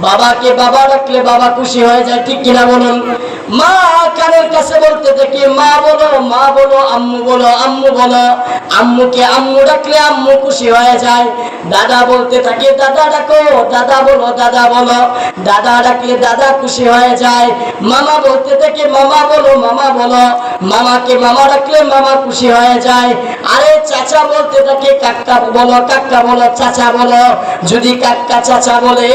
বাবাকে বাবা রাখলে বাবা খুশি হয়ে যায় ঠিক কিনা বলুন? মা কানের কাছে বলতে মা বলো মা বলো, আম্মু বলো আম্মু বলো। আম্মুকে আম্মু ডাকলে আম্মু খুশি হয়ে যায়। দাদা বলতে থাকে, দাদা ডাকো, দাদা বলো দাদা বলো। দাদা ডাকলে দাদা খুশি হয়ে যায়। মামা বলতে থাকে, মামা বলো মামা বলো। মামাকে মামা ডাকলে মামা খুশি হয়ে যায়। আরে চাচা বলতে থাকে কাকা বলো কাকা বলো, চাচা বলো। যদি কাকা চাচা বলে,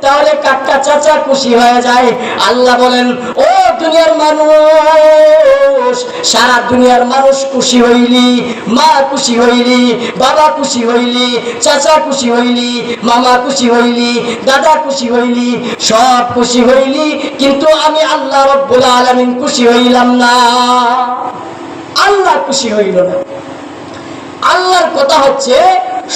তাহলে কাকা চাচা খুশি হয়ে যায়। আল্লাহ বলেন, ও দুনিয়ার মানুষ, সারা দুনিয়ার মানুষ খুশি হইলি, মা খুশি হইলি, বাবা খুশি হইলি, চাচা খুশি হইলি, মামা খুশি হইলি, দাদা খুশি হইলি, সব খুশি হইলি, কিন্তু আমি আল্লাহ রব্বুল আলামিন খুশি হইলাম না। আল্লাহ খুশি হইল না। আল্লাহর কথা হচ্ছে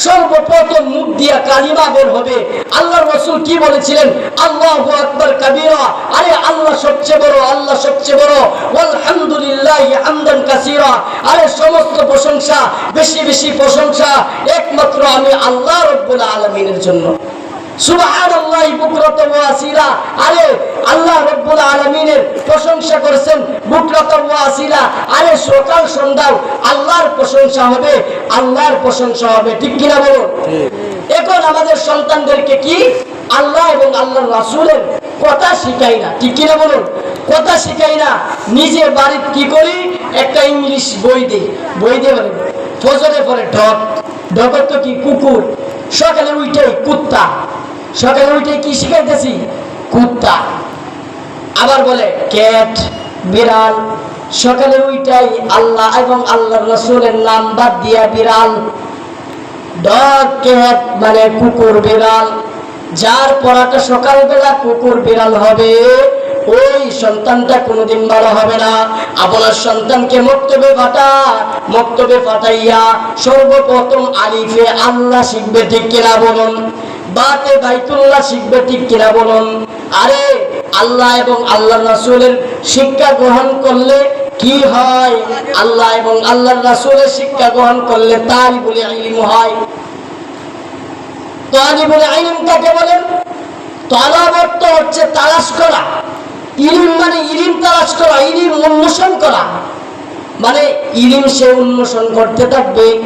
সর্বপ্রথম মুখ দিয়া কালিমা বের হবে। আল্লাহ রসুল কি বলেছিলেন? আল্লাহ আকবর কাবিরা। আরে আল্লাহ সবচেয়ে বড়, আল্লাহ সবচেয়ে বড়। আলহামদুলিল্লাহ হামদান কাসিরা। আরে সমস্ত প্রশংসা, বেশি বেশি প্রশংসা একমাত্র আমি আল্লাহ রব্বুল আলমিনের জন্য। সুবহানাল্লাহ বুকরাতাম ওয়া আসিলা আরে আল্লাহ রব্বুল আলামিনের প্রশংসা করেছেন আসিলা আরে সকাল সন্ধ্যাও আল্লাহর প্রশংসা হবে আল্লাহর প্রশংসা হবে ঠিক কিনা বলুন? এখন আমাদের সন্তানদেরকে কি? আল্লাহ এবং আল্লাহর রাসূলের কথা শিখাই না ঠিক কিনা বলুন? কথা শিখাই না। নিজে বাড়িতে কি করি? একটা ইংলিশ বই দিই। বই দিয়ে বলে ফজরে পরে ঢক। ঢকর তো কি? কুকুর। সকালে উঠে কুত্তা। সকালে উঠে কি শিখাইতেছি? কুত্তা। আবার বলে, ক্যাট, বিড়াল। সকালে ওইটাই আল্লাহ এবং আল্লাহ রসুলের নাম বাদ দিয়া বিড়াল। ডগ, ক্যাট মানে কুকুর, বিড়াল। যার পড়াটা সকালবেলা কুকুর, বিড়াল হবে, ওই সন্তানটা কোনোদিন ভালো হবে না। আপনার সন্তানকে মক্তবে ফাটা, মক্তবে ফাটাইয়া সর্বপ্রথম আলিফে আল্লাহ শিখবে ঠিক কিনা বলুন। বাতে বাইতুল্লাহ শিখবে ঠিক কিনা বলুন? আরে, আল্লাহ এবং আল্লাহ রাসূলের শিক্ষা গ্রহণ করলে কি হয়? আল্লাহ এবং আল্লাহ রাসূলের শিক্ষা গ্রহণ করলে তাই বলে ইলম হয়। তালিবুল ইলম কাকে বলেন হচ্ছে তালাশ করা। ইলিম মানে ইলিম তালাশ করা, ইলিম উন্মোষণ করা। মানে ইলিম সে উন্মোষণ করতে থাকবে।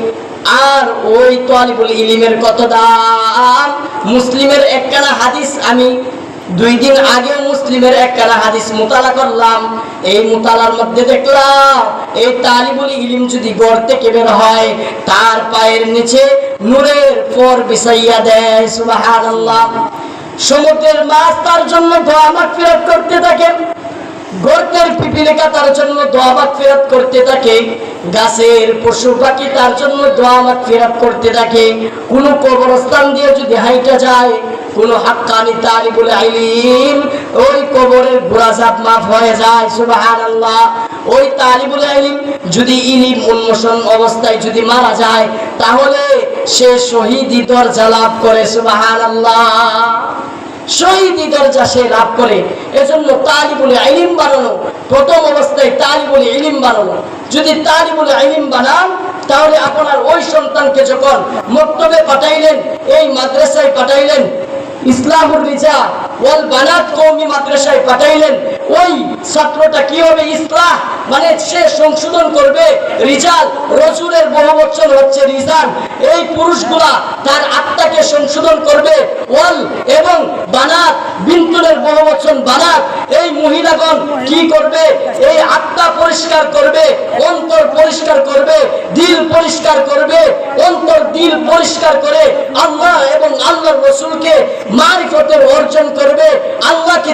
আর ওই তালিবুল ইলিমের কত দাম মুসলিমের একখানা হাদিস আমি দুই দিন আগে মুসলিমের একখানা হাদিস মোতালা করলাম। এই মোতালার মধ্যে দেখলাম, এই তালিবুল ইলিম যদি গড় থেকে বের হয়, তার পায়ের নিচে নূরের পর বিছাইয়া দেয়, সুবহানাল্লাহ। সমুদ্রের মাছ তার জন্য দোয়া মাগফিরাত করতে থাকে গর্তের পিপিলিকা তার জন্য দোয়া মাগফিরাত করতে থাকে। গাছের পশু পাখি তার জন্য দোয়া মাগফিরাত করতে থাকে। কোনো কবরস্থান দিয়ে যদি হাইটা যায়, কোনো হাক্কানি তালিবুল ইলিম ওই কবরের গোড়াচাপ মাফ হয়ে যায়, সুবহানাল্লাহ। ওই তালিবুল ইলিম যদি ইলিম উন্মোষণ অবস্থায় যদি মারা যায়, তাহলে সে শহীদি দরজা লাভ করে, সুবহানাল্লাহ। শহীদি দরজা সে লাভ করে, এজন্য তালিবুল ইলিম বানানো, প্রথম অবস্থায় তালিবুল ইলিম বানানো। যদি তালিবুল ইলিম বানান, তাহলে আপনার ওই সন্তানকে যখন মক্তবে পাঠাইলেন, এই মাদ্রাসায় পাঠাইলেন ইসলামুর রিজা ওয়াল বানাত কওমি মাদ্রাসায় পাঠাইলেন, ওই ছাত্রটা কি হবে? ইসলাহ। মানে সে সংশোধন করবে, রিজাল রসুলের বহুবচন হচ্ছে রিজাল। এই পুরুষগুলা তার আত্মাকে সংশোধন করবে, ওয়াল এবং বানাত, বিন্তুলের বহুবচন বানাত। এই মহিলাগণ কি করবে? এই আত্মা পরিষ্কার করবে, অন্তর পরিষ্কার করবে, দিল পরিষ্কার করবে, অন্তর দিল পরিষ্কার করে আল্লাহ এবং আল্লাহর রসুলকে মারিফতের অর্জন করবে।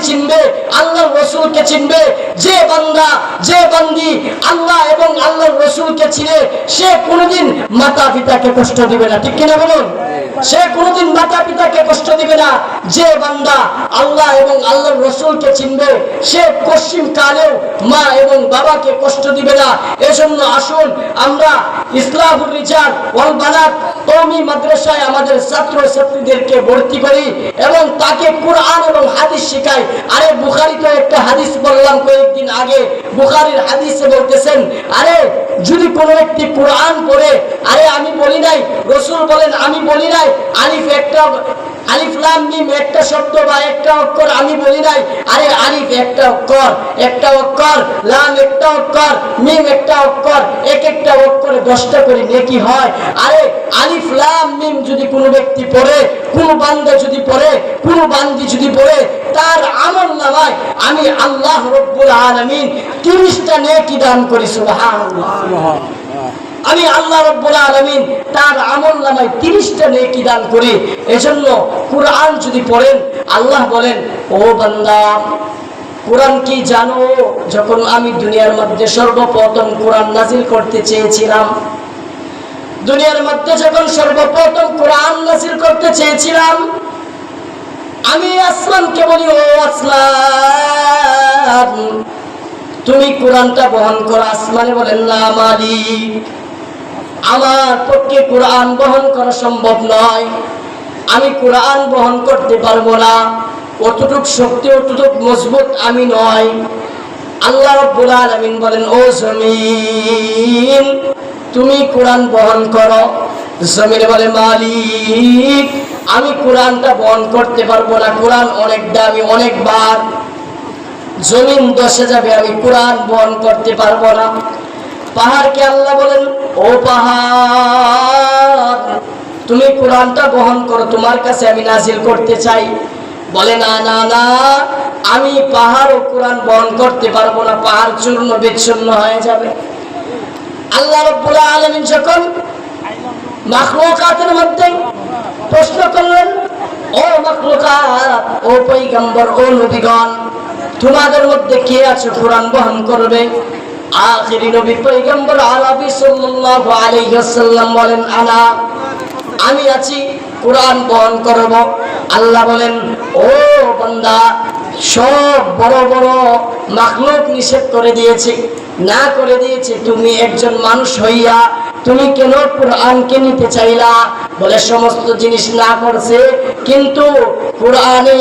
চিনবে, আল্লাহর রসুলকে চিনবে, যে বান্দা, যে বান্দি আল্লাহ এবং আল্লাহর রসুলকে চিনে, সে কোনোদিন মাতা পিতাকে কষ্ট দিবে না। ঠিক কিনা বলুন? সে কোনোদিন মাতা পিতাকে কষ্ট দিবে না। যে বান্দা আল্লাহ এবং আল্লাহর রসুলকে চিনবে, সে পশ্চিম কালেও মা এবং বাবাকে কষ্ট দিবে না। এজন্য আসুন আমরা ইসলাহুর রিজাল ওয়াল বানাত কওমি মাদ্রাসায় আমাদের ছাত্র ছাত্রীদেরকে ভর্তি করি এবং তাকে কোরআন এবং হাদিস শেখাই। আরে বুখারি তো একটা হাদিস বললাম কয়েকদিন আগে। বুখারির হাদিসে বলতেছেন আরে যদি কোনো ব্যক্তি কোরআন পড়ে, আরে আমি বলি নাই, রসুল বলেন, আমি বলি নাই, আলিফ একটা, আলিফ লাম একটা শব্দ বা একটা অক্ষর, আমি বলি নাই, আরে আলিফ একটা অক্ষর একটা অক্ষর, লাম একটা অক্ষর, মিম একটা অক্ষর, এক একটা অক্ষরে দশটা করে নেকি হয়। আরে আলিফ লাম মিম যদি কোনো ব্যক্তি পড়ে, কোনো বান্দা যদি পড়ে, কোনো বান্দি যদি পড়ে, তার আমল নামায় আমি আল্লাহ রব্বুল আলামিন তিরিশটা নেকি দান করি, সুবহানাল্লাহ। আমি আল্লাহ রব্বুল আলমিন তার আমল নামায় তিরিশটা নেকি দান করি। এজন্য কোরআন যদি পড়েন, আল্লাহ বলেন, ও বান্দা, কোরআন কি জানো? যখন আমি দুনিয়ার মধ্যে সর্বপ্রথম কোরআন নাজিল করতে চেয়েছিলাম, দুনিয়ার মধ্যে যখন সর্বপ্রথম কোরআন নাজিল করতে চেয়েছিলাম, আমি আসলাম বলি, ও আসমান তুমি কোরআনটা বহন করো, আসমানে বলেন, না মালিক আমার পক্ষে কোরআন বহন করা সম্ভব নয়। আমি কোরআন বহন করতে পারব না। অতটুক শক্তি, অতটুক মজবুত আমি নয় আল্লাহ রব্বুল আলামিন বলেন, ও জমিন, তুমি কোরআন বহন করো। জমিনে বলে, মালিক, আমি কোরআনটা বহন করতে পারব না। কোরআন অনেক দামি, অনেক বার জমিন দশে যাবে, আমি কোরআন বহন করতে পারব না। পাহাড়কে আল্লাহ বলেন, ও পাহাড়, তুমি কোরআনটা বহন করো, তোমার কাছে আমি নাজিল করতে চাই। বলে, না না না, আমি পাহাড় ও কোরআন বহন করতে পারব না, পাহাড় চূর্ণ বিচ্ছিন্ন হয়ে যাবে। আল্লাহ রব্বুল আলমিন যখন মাখলুকাতের মধ্যে প্রশ্ন করলেন, ও মাখলুকাত, ও পৈগম্বর ও নবীগণ তোমাদের মধ্যে কে আছে কোরআন বহন করবে? আখিরি নবী পৈগম্বর আলাবি সাল্লাল্লাহু আলাইহি ওয়াসাল্লাম বলেন আনা আমি আছি, কোরআন বহন করব। আল্লাহ বলেন, ও বান্দা, সব বড় বড় মাখলুক নিষেধ করে দিয়েছে। না করে দিয়েছে, তুমি একজন মানুষ হইয়া তুমি কেন কোরআনকে নিতে চাইলা? বলে সমস্ত জিনিস না করছে। কিন্তু কোরআনে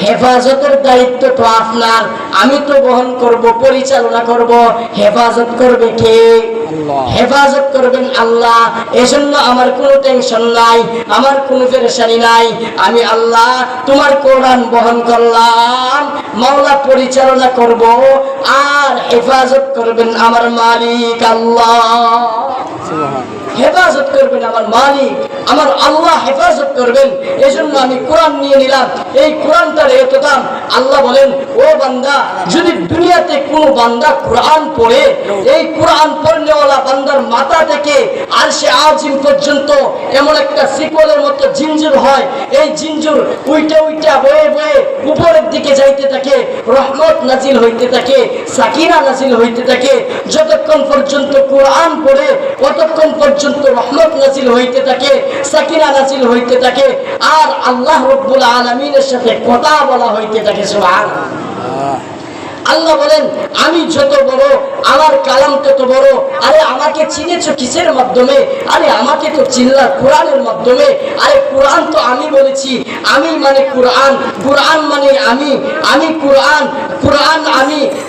হেফাজতের দায়িত্ব তো আপনার। আমি তো বহন করব, পরিচালনা করব। হেফাজত করবে কে? হেফাজত করবেন আল্লাহ। এজন্য আমার কোনো টেনশন নাই আমার কোনো পেরেশানি নাই। আমি আল্লাহ তোমার কোরআন বহন করলাম মাওলা পরিচালনা করব আর হেফাজত করবেন আমার মালিক আল্লাহ। হেফাজত করবেন আমার মালিক, আমার আল্লাহ হেফাজত করবেন। এই জন্য আমি কোরআন নিয়ে নিলাম। এই কোরআনটার এত দাম আল্লাহ বলেন, ও বান্দা, যদি দুনিয়াতে কোনো বান্দা কোরআন পড়ে, এই কোরআন পড়নেওয়ালা বান্দার মাথা থেকে আর সে আজিম পর্যন্ত এমন একটা সিকলের মতো জিঞ্জুর হয়। এই জিঞ্জুর উইটা উইটা বয়ে বয়ে উপরের দিকে যাইতে থাকে, রহমত নাজিল হইতে থাকে সাকিনা নাজিল হইতে থাকে। যতক্ষণ পর্যন্ত কোরআন পড়ে, ততক্ষণ পর্যন্ত রহমত নাজিল হইতে থাকে, সাকিনা নাজিল হইতে থাকে, আর আল্লাহ রব্বুল আলমিনের সাথে কথা বলা হইতে থাকে, সুবহানাল্লাহ। আল্লাহ বলেন, আমি যত বড়, আমার কালাম তত বড়। আরে, আমাকে চিনেছ কিসের মাধ্যমে? আরে, আমাকে তো চিনলা কোরআনের মাধ্যমে। আরে, কোরআন তো আমি বলেছি। আমি মানে কোরআন কোরআন মানে আমি। আমি কোরআন কোরআন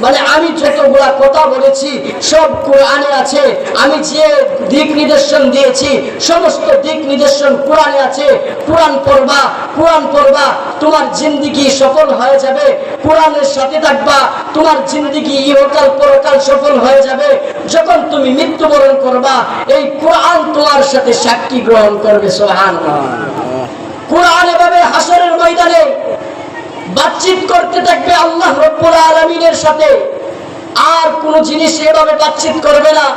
মানে আমি যতগুলা কথা বলেছি, সব কোরআনে আছে। আমি যে দিক নির্দেশন দিয়েছি, সমস্ত দিক নির্দেশন কোরআনে আছে। কোরআন পড়বা কোরআন পড়বা, তোমার জিন্দিগি সফল হয়ে যাবে। কোরআনের সাথে থাকবা, তোমার জিন্দিগি ইহকাল পরকাল সফল হয়ে যাবে। যখন তুমি মৃত্যুবরণ করবা, এই কোরআন তোমার সাথে সাক্ষী গ্রহণ করবে সোহান কোরআন এভাবে হাসরের ময়দানে বাতচিত করতে থাকবে আল্লাহ রব্বুল আলমিনের সাথে। আর কোন জিনিস এভাবে বাতচিত করবে না।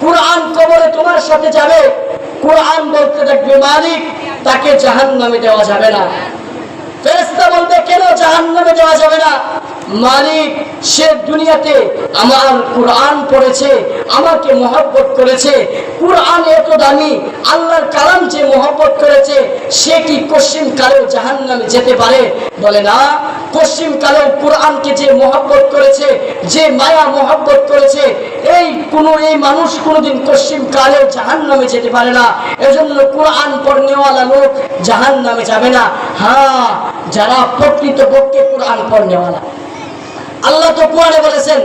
কোরআন কবরে তোমার সাথে যাবে। কোরআন বলতে থাকবে, মালিক, তাকে জাহান নামে দেওয়া যাবে না। ফেরেস্তা বলবে, কেন জাহান নামে দেওয়া যাবে না? মালিক, সে দুনিয়াতে আমার কোরআন পড়েছে, আমাকে মহব্বত করেছে। কোরআন এত দামি, আল্লাহর কালাম যে মহব্বত করেছে, সে কি পশ্চিম কালেও জাহান নামে যেতে পারে? বলে না। পশ্চিম কালেও কোরআনকে যে মহব্বত করেছে, যে মায়া মহব্বত করেছে, এই কোন, এই মানুষ কোনোদিন পশ্চিম কালেও জাহান নামে যেতে পারে না। এজন্য কোরআন পড়নেওয়ালা লোক জাহান নামে যাবে না। হ্যাঁ যারা প্রকৃত পক্ষে কোরআন পড়নেওয়ালা। আল্লাহ তো কোরআনে বলেছেন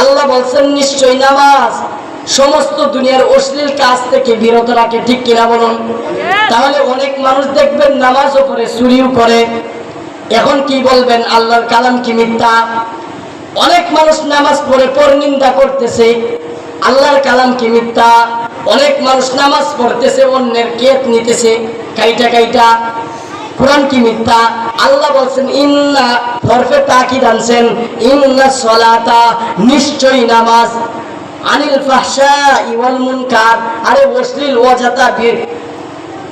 আল্লাহ বলছেন নিশ্চয় নামাজ সমস্ত দুনিয়ার অশ্লীল কাজ থেকে বিরত রাখে, ঠিক কিনা বলুন? তাহলে অনেক মানুষ দেখবেন নামাজও করে, চুরিও করে। এখন কি বলবেন, আল্লাহর কালাম কি মিথ্যা? অনেক মানুষ নামাজ পড়ে পরনিন্দা করতেছে, আল্লাহর কালাম কি মিথ্যা? অনেক মানুষ নামাজ পড়তেছে, অন্যের কেত নিতেছে, কাইটা কাইটা, কোরআন কি মিথ্যা? আল্লাহ বলছেন, ইন্না হরফে তাকিদ আনছেন, ইন্না সলাতা, নিশ্চয়ই নামাজ। আনিল ফাহশা ইওয়াল মুনকার, আরে অশ্লীল অজাতা বীর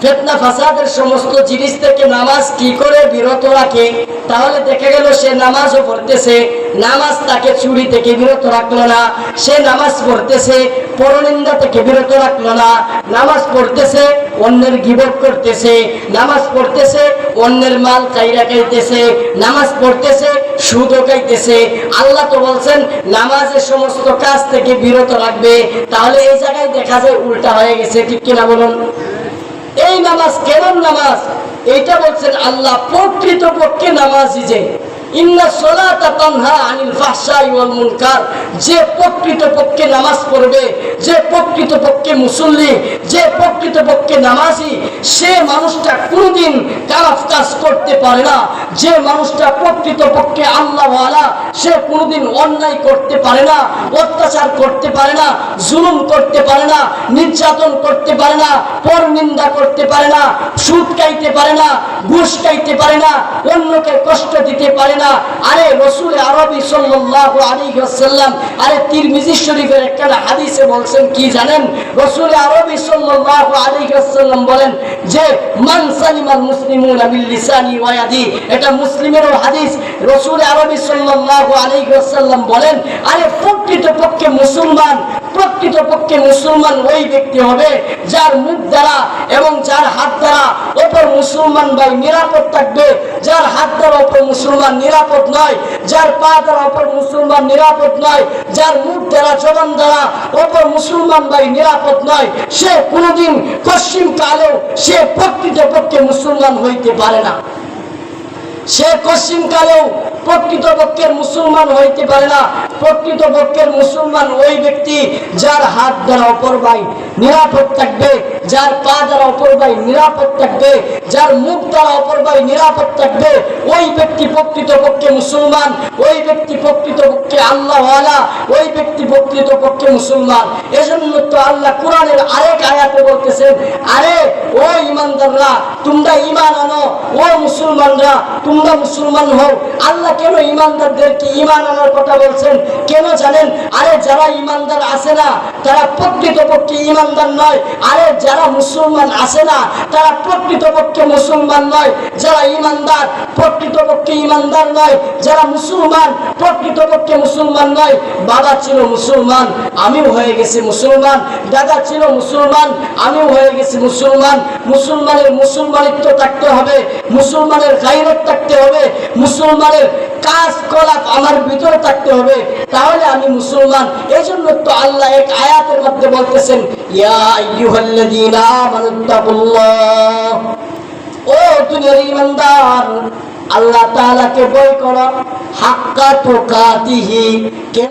ফেতনা ফাসাদের সমস্ত জিনিস থেকে নামাজ কি করে বিরত রাখে? তাহলে দেখে গেল সে নামাজও পড়তেছে, নামাজ তাকে চুরি থেকে বিরত রাখল না। সে নামাজ পড়তেছে পরনিন্দা থেকে বিরত রাখল না নামাজ পড়তেছে, অন্যের গিবত করতেছে, নামাজ পড়তেছে, অন্যের মাল চাইরা খাইতেছে, নামাজ পড়তেছে, সুদও খাইতেছে। আল্লাহ তো বলছেন নামাজের সমস্ত কাজ থেকে বিরত রাখবে। তাহলে এই জায়গায় দেখা যায় উল্টা হয়ে গেছে, ঠিক কিনা বলুন? এই নামাজ কেমন নামাজ? এটা বলছেন আল্লাহ প্রকৃত পক্ষে নামাজই যে। যে প্রকৃত পক্ষে নামাজ পড়বে, যে প্রকৃত পক্ষে মুসল্লি, যে প্রকৃত পক্ষে নামাজি, সে মানুষটা কোনোদিন খারাপ কাজ করতে পারে না। যে মানুষটা প্রকৃত পক্ষে সে কোনোদিন অন্যায় করতে পারে না, অত্যাচার করতে পারে না, জুলুম করতে পারে না, নির্যাতন করতে পারে না পর নিন্দা করতে পারে না, সুদ খাইতে পারে না, ঘুষ খাইতে পারে না, অন্যকে কষ্ট দিতে পারে না আরে রসুল আরবি আলাইহি ওয়াসাল্লাম, আরে তিরমিজি শরীফের একটা হাদিসে বলছেন কি জানেন? রসুল আরবি আলাইহি ওয়াসাল্লাম বলেন যে লিসানি ওয়া ইয়াদি এটা মুসলিমেরও হাদিস। রসুল আরবি আলাইহি ওয়াসাল্লাম বলেন, আরে প্রকৃত পক্ষে মুসলমান প্রকৃত পক্ষে মুসলমান ওই ব্যক্তি হবে যার মুখ দ্বারা এবং যার হাত দ্বারা ওপর মুসলমান ভাই নিরাপদ থাকবে। যার হাত দ্বারা ওপর মুসলমান নিরাপদ নয়, যার পা দ্বারা অপর মুসলমান নিরাপদ নয়, যার মুখ দ্বারা, জবান দ্বারা অপর মুসলমান ভাই নিরাপদ নয়, সে কোনদিন পশ্চিম কালেও সে প্রকৃত পক্ষে মুসলমান হইতে পারে না। সে পশ্চিম কালেও প্রকৃত পক্ষের মুসলমান হইতে পারে না। প্রকৃত পক্ষের মুসলমান ওই ব্যক্তি যার হাত দ্বারা অপর ভাই নিরাপদ থাকবে, যার পা দ্বারা অপর ভাই নিরাপদ থাকবে, যার মুখ দ্বারা অপর ভাই নিরাপদ থাকবে, ওই ব্যক্তি প্রকৃত পক্ষে মুসলমান, ওই ব্যক্তি প্রকৃত পক্ষে আল্লাহওয়ালা, ওই ব্যক্তি প্রকৃত পক্ষে মুসলমান। এজন্য তো আল্লাহ কোরআনের আরেক আয়াতে বলতেছেন, আরে, ও ইমানদাররা, তোমরা ইমান আনো, ও মুসলমানরা, তোমরা মুসলমান হও। আল্লাহ কেন ইমানদারদেরকে ইমান আনার কথা বলছেন? কেন জানেন? আরে যারা ইমানদার আছে না, তারা প্রকৃত পক্ষে ইমানদার নয়। আরে যারা মুসলমান আছে না, তারা প্রকৃত পক্ষে মুসলমান নয়। যারা ইমানদার প্রকৃত পক্ষে ইমানদার নয়। যারা মুসলমান প্রকৃত পক্ষে মুসলমান নয়। বাবা ছিল মুসলমান, আমিও হয়ে গেছি মুসলমান। দাদা ছিল মুসলমান, আমিও হয়ে গেছি মুসলমান। মুসলমানের মুসলমানিত্ব থাকতে হবে, মুসলমানের গাইরত থাকতে হবে, মুসলমানের কাজ কলাপ আমার ভিতরে থাকতে হবে, তাহলে আমি মুসলমান। এই জন্য তো আল্লাহ এক আয়াতের মধ্যে বলতেছেন ও দুনিয়ার ইমানদার আল্লাহ তাআলাকে বই করো। হাক্কা তুকাতিহি, কেন